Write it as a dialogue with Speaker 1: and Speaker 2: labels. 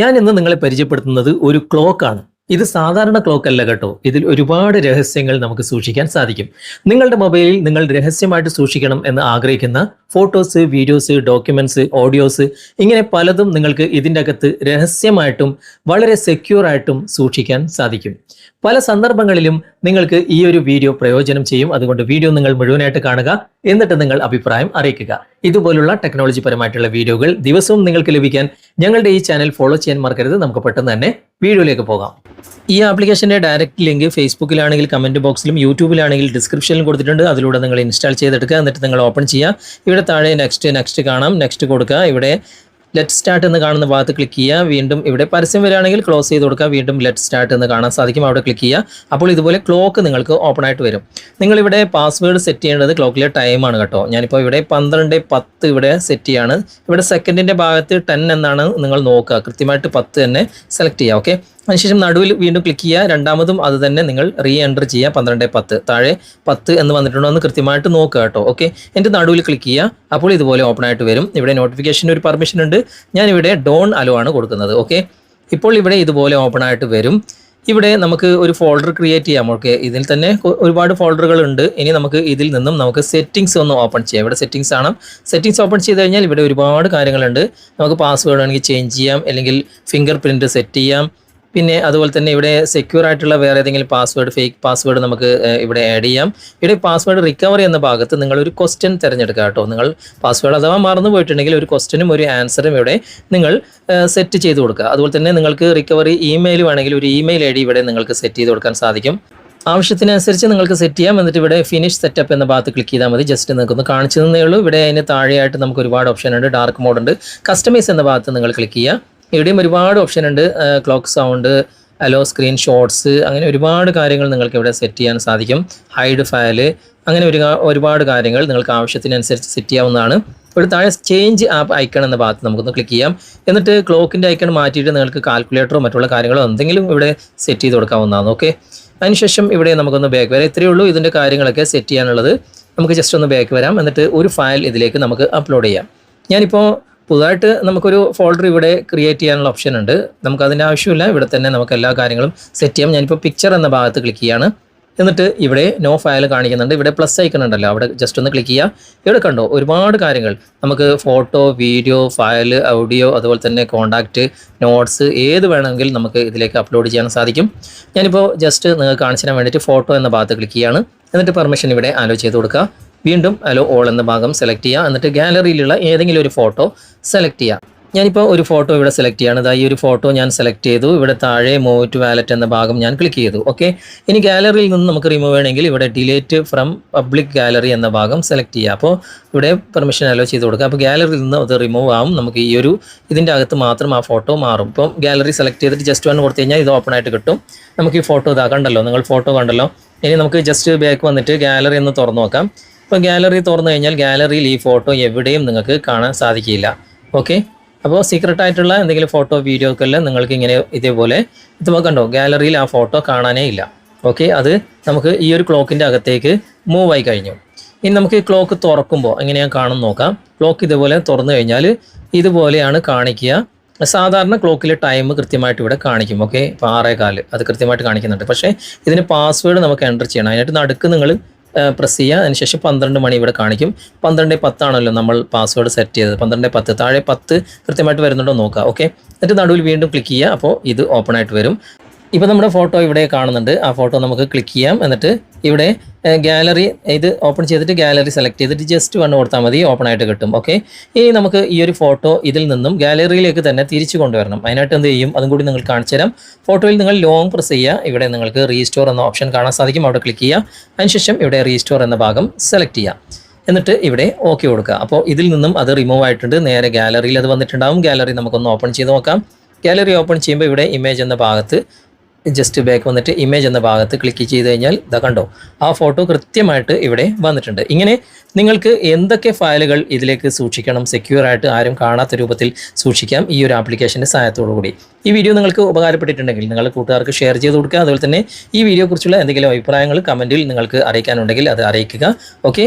Speaker 1: ഞാൻ ഇന്ന് നിങ്ങളെ പരിചയപ്പെടുത്തുന്നത് ഒരു ക്ലോക്കാണ് ഇത് സാധാരണ ക്ലോക്ക് അല്ല കേട്ടോ. ഇതിൽ ഒരുപാട് രഹസ്യങ്ങൾ നമുക്ക് സൂക്ഷിക്കാൻ സാധിക്കും. നിങ്ങളുടെ മൊബൈലിൽ നിങ്ങൾ രഹസ്യമായിട്ട് സൂക്ഷിക്കണം എന്ന് ആഗ്രഹിക്കുന്ന ഫോട്ടോസ് വീഡിയോസ് ഡോക്യുമെന്റ്സ് ഓഡിയോസ് ഇങ്ങനെ പലതും നിങ്ങൾക്ക് ഇതിന്റെ അകത്ത് രഹസ്യമായിട്ടും വളരെ സെക്യൂർ ആയിട്ടും സൂക്ഷിക്കാൻ സാധിക്കും. പല സന്ദർഭങ്ങളിലും നിങ്ങൾക്ക് ഈ ഒരു വീഡിയോ പ്രയോജനം ചെയ്യും. അതുകൊണ്ട് വീഡിയോ നിങ്ങൾ മുഴുവനായിട്ട് കാണുക. എന്നിട്ട് നിങ്ങൾ അഭിപ്രായം അറിയിക്കുക. ഇതുപോലുള്ള ടെക്നോളജി പരമായിട്ടുള്ള വീഡിയോകൾ ദിവസവും നിങ്ങൾക്ക് ലഭിക്കാൻ ഞങ്ങളുടെ ഈ ചാനൽ ഫോളോ ചെയ്യാൻ മറക്കരുത്. നമുക്ക് പെട്ടെന്ന് തന്നെ വീഡിയോയിലേക്ക് പോകാം. ഈ ആപ്ലിക്കേഷന്റെ ഡയറക്റ്റ് ലിങ്ക് ഫേസ്ബുക്കിലാണെങ്കിൽ കമന്റ് ബോക്സിലും യൂട്യൂബിലാണെങ്കിൽ ഡിസ്ക്രിപ്ഷനിലും കൊടുത്തിട്ടുണ്ട്. അതിലൂടെ നിങ്ങൾ ഇൻസ്റ്റാൾ ചെയ്തെടുക്കുക. എന്നിട്ട് നിങ്ങൾ ഓപ്പൺ ചെയ്യുക. ഇവിടെ താഴെ നെക്സ്റ്റ് നെക്സ്റ്റ് കാണാം. നെക്സ്റ്റ് കൊടുക്കുക. ഇവിടെ ലെറ്റ് സ്റ്റാർട്ട് എന്ന് കാണുന്ന ഭാഗത്ത് ക്ലിക്ക് ചെയ്യുക. വീണ്ടും ഇവിടെ പരസ്യം വരികയാണെങ്കിൽ ക്ലോസ് ചെയ്ത് കൊടുക്കുക. വീണ്ടും ലെറ്റ് സ്റ്റാർട്ട് എന്ന് കാണാൻ സാധിക്കും. അവിടെ ക്ലിക്ക് ചെയ്യുക. അപ്പോൾ ഇതുപോലെ ക്ലോക്ക് നിങ്ങൾക്ക് ഓപ്പൺ ആയിട്ട് വരും. നിങ്ങളിവിടെ പാസ്വേഡ് സെറ്റ് ചെയ്യേണ്ടത് ക്ലോക്കിലെ ടൈമാണ് കേട്ടോ. ഞാനിപ്പോൾ ഇവിടെ പന്ത്രണ്ട് പത്ത് ഇവിടെ സെറ്റ് ചെയ്യാണ്. ഇവിടെ സെക്കൻഡിന്റെ ഭാഗത്ത് ടെൻ എന്നാണ് നിങ്ങൾ നോക്കുക. കൃത്യമായിട്ട് പത്ത് തന്നെ സെലക്ട് ചെയ്യുക. ഓക്കെ അതിനുശേഷം നടുവിൽ വീണ്ടും ക്ലിക്ക് ചെയ്യുക. രണ്ടാമതും അത് തന്നെ നിങ്ങൾ റീ എന്റർ ചെയ്യുക. പന്ത്രണ്ട് പത്ത്. താഴെ പത്ത് എന്ന് വന്നിട്ടുണ്ടോ എന്ന് കൃത്യമായിട്ട് നോക്കുക കേട്ടോ. ഓക്കെ എന്റെ നടുവിൽ ക്ലിക്ക് ചെയ്യുക. അപ്പോൾ ഇതുപോലെ ഓപ്പൺ ആയിട്ട് വരും. ഇവിടെ നോട്ടിഫിക്കേഷൻ ഒരു പെർമിഷൻ ഉണ്ട്. ഞാനിവിടെ ഡോൺ അലോ ആണ് കൊടുക്കുന്നത്. ഓക്കെ ഇപ്പോൾ ഇവിടെ ഇതുപോലെ ഓപ്പൺ ആയിട്ട് വരും. ഇവിടെ നമുക്ക് ഒരു ഫോൾഡർ ക്രിയേറ്റ് ചെയ്യാം. ഓക്കെ ഇതിൽ തന്നെ ഒരുപാട് ഫോൾഡറുകൾ ഉണ്ട്. ഇനി നമുക്ക് ഇതിൽ നിന്നും നമുക്ക് സെറ്റിംഗ്സ് ഒന്ന് ഓപ്പൺ ചെയ്യാം. ഇവിടെ സെറ്റിംഗ്സ് ആണ്. സെറ്റിംഗ്സ് ഓപ്പൺ ചെയ്ത് കഴിഞ്ഞാൽ ഇവിടെ ഒരുപാട് കാര്യങ്ങളുണ്ട്. നമുക്ക് പാസ്വേഡ് വേണമെങ്കിൽ ചേഞ്ച് ചെയ്യാം. അല്ലെങ്കിൽ ഫിംഗർ പ്രിന്റ് സെറ്റ് ചെയ്യാം. പിന്നെ അതുപോലെ തന്നെ ഇവിടെ സെക്യൂർ ആയിട്ടുള്ള വേറെ ഏതെങ്കിലും പാസ്വേഡ് ഫേക്ക് പാസ്വേഡ് നമുക്ക് ഇവിടെ ആഡ് ചെയ്യാം. ഇവിടെ പാസ്വേഡ് റിക്കവറി എന്ന ഭാഗത്ത് നിങ്ങൾ ഒരു ക്വസ്റ്റ്യൻ തിരഞ്ഞെടുക്കുക കേട്ടോ. നിങ്ങൾ പാസ്വേഡ് അഥവാ മറന്നു പോയിട്ടുണ്ടെങ്കിൽ ഒരു ക്വസ്റ്റ്യനും ഒരു ആൻസറും ഇവിടെ നിങ്ങൾ സെറ്റ് ചെയ്ത് കൊടുക്കുക. അതുപോലെ തന്നെ നിങ്ങൾക്ക് റിക്കവറി ഇമെയിൽ വേണമെങ്കിൽ ഒരു ഇമെയിൽ ഐ ഡി ഇവിടെ നിങ്ങൾക്ക് സെറ്റ് ചെയ്ത് കൊടുക്കാൻ സാധിക്കും. ആവശ്യത്തിനനുസരിച്ച് നിങ്ങൾക്ക് സെറ്റ് ചെയ്യാം. എന്നിട്ട് ഇവിടെ ഫിനിഷ് സെറ്റപ്പ് എന്ന ഭാഗത്ത് ക്ലിക്ക് ചെയ്താൽ മതി. ജസ്റ്റ് നിങ്ങൾക്ക് ഒന്ന് കാണിച്ചു തന്നേ ഉള്ളൂ. ഇവിടെ അതിന് താഴെയായിട്ട് നമുക്ക് ഒരുപാട് ഓപ്ഷൻ ഉണ്ട്. ഡാർക്ക് മോഡ് ഉണ്ട്. കസ്റ്റമൈസ് എന്ന ഭാഗത്ത് നിങ്ങൾ ക്ലിക്ക് ചെയ്യുക. ഇവിടെയും ഒരുപാട് ഓപ്ഷൻ ഉണ്ട്. Clock sound allow screenshots അങ്ങനെ ഒരുപാട് കാര്യങ്ങൾ നിങ്ങൾക്ക് ഇവിടെ സെറ്റ് ചെയ്യാൻ സാധിക്കും. ഹൈഡ് ഫയൽ അങ്ങനെ ഒരു ഒരുപാട് കാര്യങ്ങൾ നിങ്ങൾക്ക് ആവശ്യത്തിനനുസരിച്ച് സെറ്റ് ചെയ്യാവുന്നതാണ്. ഇവിടെ താഴെ ചേഞ്ച് ആപ്പ് ഐക്കൺ എന്ന ഭാഗത്ത് നമുക്കൊന്ന് ക്ലിക്ക് ചെയ്യാം. എന്നിട്ട് ക്ലോക്കിന്റെ ഐക്കൺ മാറ്റിയിട്ട് നിങ്ങൾക്ക് കാൽക്കുലേറ്ററോ മറ്റുള്ള കാര്യങ്ങളോ എന്തെങ്കിലും ഇവിടെ സെറ്റ് ചെയ്ത് കൊടുക്കാവുന്നതാണ്. ഓക്കെ അതിനുശേഷം ഇവിടെ നമുക്കൊന്ന് ബാക്ക് വരാം. ഇത്രയേ ഉള്ളൂ ഇതിന്റെ കാര്യങ്ങളൊക്കെ സെറ്റ് ചെയ്യാനുള്ളത്. നമുക്ക് ജസ്റ്റ് ഒന്ന് ബാക്ക് വരാം. എന്നിട്ട് ഒരു ഫയൽ ഇതിലേക്ക് നമുക്ക് അപ്ലോഡ് ചെയ്യാം. ഞാനിപ്പോൾ പുതുതായിട്ട് നമുക്കൊരു ഫോൾഡർ ഇവിടെ ക്രിയേറ്റ് ചെയ്യാനുള്ള ഓപ്ഷൻ ഉണ്ട്. നമുക്ക് അതിന്റെ ആവശ്യമില്ല. ഇവിടെ തന്നെ നമുക്ക് എല്ലാ കാര്യങ്ങളും സെറ്റ് ചെയ്യാം. ഞാനിപ്പോൾ പിക്ചർ എന്ന ഭാഗത്ത് ക്ലിക്ക് ചെയ്യാണ്. എന്നിട്ട് ഇവിടെ നോ ഫയൽ കാണിക്കുന്നുണ്ട്. ഇവിടെ പ്ലസ് ഐക്കൺ ഉണ്ടല്ലോ. അവിടെ ജസ്റ്റ് ഒന്ന് ക്ലിക്ക് ചെയ്യുക ഇവിടെ കണ്ടോ ഒരുപാട് കാര്യങ്ങൾ. നമുക്ക് ഫോട്ടോ വീഡിയോ ഫയൽ ഓഡിയോ അതുപോലെ തന്നെ കോണ്ടാക്റ്റ് നോട്ട്സ് ഏത് വേണമെങ്കിൽ നമുക്ക് ഇതിലേക്ക് അപ്ലോഡ് ചെയ്യാൻ സാധിക്കും. ഞാനിപ്പോൾ ജസ്റ്റ് നിങ്ങൾക്ക് കാണിച്ചു തരാൻ വേണ്ടിയിട്ട് ഫോട്ടോ എന്ന ഭാഗത്ത് ക്ലിക്ക് ചെയ്യാണ്. എന്നിട്ട് പെർമിഷൻ ഇവിടെ അലോ ചെയ്ത് കൊടുക്കുക. വീണ്ടും അലോ ഓൾ എന്ന ഭാഗം സെലക്ട് ചെയ്യുക എന്നിട്ട് ഗാലറിയിലുള്ള ഏതെങ്കിലും ഒരു ഫോട്ടോ സെലക്ട് ചെയ്യുക ഞാനിപ്പോൾ ഒരു ഫോട്ടോ ഇവിടെ സെലക്ട് ചെയ്യാണ്. അതായത് ഈ ഒരു ഫോട്ടോ ഞാൻ സെലക്ട് ചെയ്തു. ഇവിടെ താഴെ മൂവ് ടു വാലറ്റ് എന്ന ഭാഗം ഞാൻ ക്ലിക്ക് ചെയ്തു. ഓക്കെ ഇനി ഗാലറിയിൽ നിന്ന് നമുക്ക് റിമൂവ് വേണമെങ്കിൽ ഇവിടെ ഡിലേറ്റ് ഫ്രം പബ്ലിക് ഗാലറി എന്ന ഭാഗം സെലക്ട് ചെയ്യുക അപ്പോൾ ഇവിടെ പെർമിഷൻ അലോ ചെയ്ത് കൊടുക്കുക അപ്പോൾ ഗാലറിയിൽ നിന്ന് അത് റിമൂവ് ആവും. നമുക്ക് ഈ ഒരു ഇതിന്റെ അകത്ത് മാത്രം ആ ഫോട്ടോ മാറും. ഇപ്പം ഗാലറി സെലക്ട് ചെയ്തിട്ട് ജസ്റ്റ് വൺ കൊടുത്തു കഴിഞ്ഞാൽ ഇത് ഓപ്പൺ ആയിട്ട് കിട്ടും. നമുക്ക് ഈ ഫോട്ടോ ഇതാ കണ്ടല്ലോ. നിങ്ങൾ ഫോട്ടോ കണ്ടല്ലോ. ഇനി നമുക്ക് ജസ്റ്റ് ബാക്ക് വന്നിട്ട് ഗാലറി ഒന്ന് തുറന്നു നോക്കാം. ഇപ്പോൾ ഗാലറി തുറന്നു കഴിഞ്ഞാൽ ഗാലറിയിൽ ഈ ഫോട്ടോ എവിടെയും നിങ്ങൾക്ക് കാണാൻ സാധിക്കില്ല. ഓക്കെ അപ്പോൾ സീക്രട്ട് ആയിട്ടുള്ള എന്തെങ്കിലും ഫോട്ടോ വീഡിയോ ഒക്കെ എല്ലാം നിങ്ങൾക്ക് ഇങ്ങനെ ഇതേപോലെ ഇത് കണ്ടോ? ഗാലറിയിൽ ആ ഫോട്ടോ കാണാനേ ഇല്ല. ഓക്കെ അത് നമുക്ക് ഈ ഒരു ക്ലോക്കിന്റെ അകത്തേക്ക് മൂവ് ആയി കഴിഞ്ഞു. ഇനി നമുക്ക് ക്ലോക്ക് തുറക്കുമ്പോൾ എങ്ങനെയാണ് കാണും നോക്കാം. ക്ലോക്ക് ഇതുപോലെ തുറന്നു കഴിഞ്ഞാൽ ഇതുപോലെയാണ് കാണിക്കുക. സാധാരണ ക്ലോക്കിലെ ടൈം കൃത്യമായിട്ട് ഇവിടെ കാണിക്കും. ഓക്കെ ഇപ്പോൾ ആറേ കാൽ. അത് കൃത്യമായിട്ട് കാണിക്കുന്നുണ്ട്. പക്ഷേ ഇതിന് പാസ്വേഡ് നമുക്ക് എന്റർ ചെയ്യണം. അതിനായിട്ട് നടുക്ക് നിങ്ങൾ പ്രസ് ചെയ്യുക അതിനുശേഷം പന്ത്രണ്ട് മണി ഇവിടെ കാണിക്കും. പന്ത്രണ്ട് പത്താണല്ലോ നമ്മൾ പാസ്വേഡ് സെറ്റ് ചെയ്തത്. പന്ത്രണ്ട് പത്ത്. താഴെ പത്ത് കൃത്യമായിട്ട് വരുന്നുണ്ടോ നോക്കുക ഓക്കെ എന്നിട്ട് നടുവിൽ വീണ്ടും ക്ലിക്ക് ചെയ്യുക അപ്പോൾ ഇത് ഓപ്പൺ ആയിട്ട് വരും. ഇപ്പോൾ നമ്മുടെ ഫോട്ടോ ഇവിടെ കാണുന്നുണ്ട്. ആ ഫോട്ടോ നമുക്ക് ക്ലിക്ക് ചെയ്യാം. എന്നിട്ട് ഇവിടെ ഗാലറി ഇത് ഓപ്പൺ ചെയ്തിട്ട് ഗാലറി സെലക്ട് ചെയ്തിട്ട് ജസ്റ്റ് വൺ കൊടുത്താൽ മതി. ഓപ്പൺ ആയിട്ട് കിട്ടും. ഓക്കെ ഇനി നമുക്ക് ഈ ഒരു ഫോട്ടോ ഇതിൽ നിന്നും ഗാലറിയിലേക്ക് തന്നെ തിരിച്ചു കൊണ്ടുവരണം. അതിനായിട്ട് എന്ത് ചെയ്യും? അതും കൂടി നിങ്ങൾ കാണിച്ചു തരാം. ഫോട്ടോയിൽ നിങ്ങൾ ലോങ് പ്രസ് ചെയ്യുക. ഇവിടെ നിങ്ങൾക്ക് റീസ്റ്റോർ എന്ന ഓപ്ഷൻ കാണാൻ സാധിക്കും. അവിടെ ക്ലിക്ക് ചെയ്യുക. അതിനുശേഷം ഇവിടെ റീസ്റ്റോർ എന്ന ഭാഗം സെലക്ട് ചെയ്യുക. എന്നിട്ട് ഇവിടെ ഓക്കെ കൊടുക്കുക. അപ്പോൾ ഇതിൽ നിന്നും അത് റിമൂവ് ആയിട്ടുണ്ട്. നേരെ ഗാലറിയിൽ അത് വന്നിട്ടുണ്ടാവും. ഗാലറി നമുക്കൊന്ന് ഓപ്പൺ ചെയ്ത് നോക്കാം. ഗാലറി ഓപ്പൺ ചെയ്യുമ്പോൾ ഇവിടെ ഇമേജ് എന്ന ഭാഗത്ത് ജസ്റ്റ് ബാക്ക് വന്നിട്ട് ഇമേജ് എന്ന ഭാഗത്ത് ക്ലിക്ക് ചെയ്ത് കഴിഞ്ഞാൽ ഇതാ കണ്ടോ? ആ ഫോട്ടോ കൃത്യമായിട്ട് ഇവിടെ വന്നിട്ടുണ്ട്. ഇങ്ങനെ നിങ്ങൾക്ക് എന്തൊക്കെ ഫയലുകൾ ഇതിലേക്ക് സൂക്ഷിക്കണം സെക്യൂർ ആയിട്ട് ആരും കാണാത്ത രൂപത്തിൽ സൂക്ഷിക്കാം ഈ ഒരു ആപ്ലിക്കേഷന്റെ സഹായത്തോടു കൂടി. ഈ വീഡിയോ നിങ്ങൾക്ക് ഉപകാരപ്പെട്ടിട്ടുണ്ടെങ്കിൽ നിങ്ങൾ കൂട്ടുകാർക്ക് ഷെയർ ചെയ്ത് കൊടുക്കുക. അതുപോലെ തന്നെ ഈ വീഡിയോ കുറിച്ചുള്ള എന്തെങ്കിലും അഭിപ്രായങ്ങൾ കമന്റിൽ നിങ്ങൾക്ക് അറിയിക്കാനുണ്ടെങ്കിൽ അത് അറിയിക്കുക. ഓക്കെ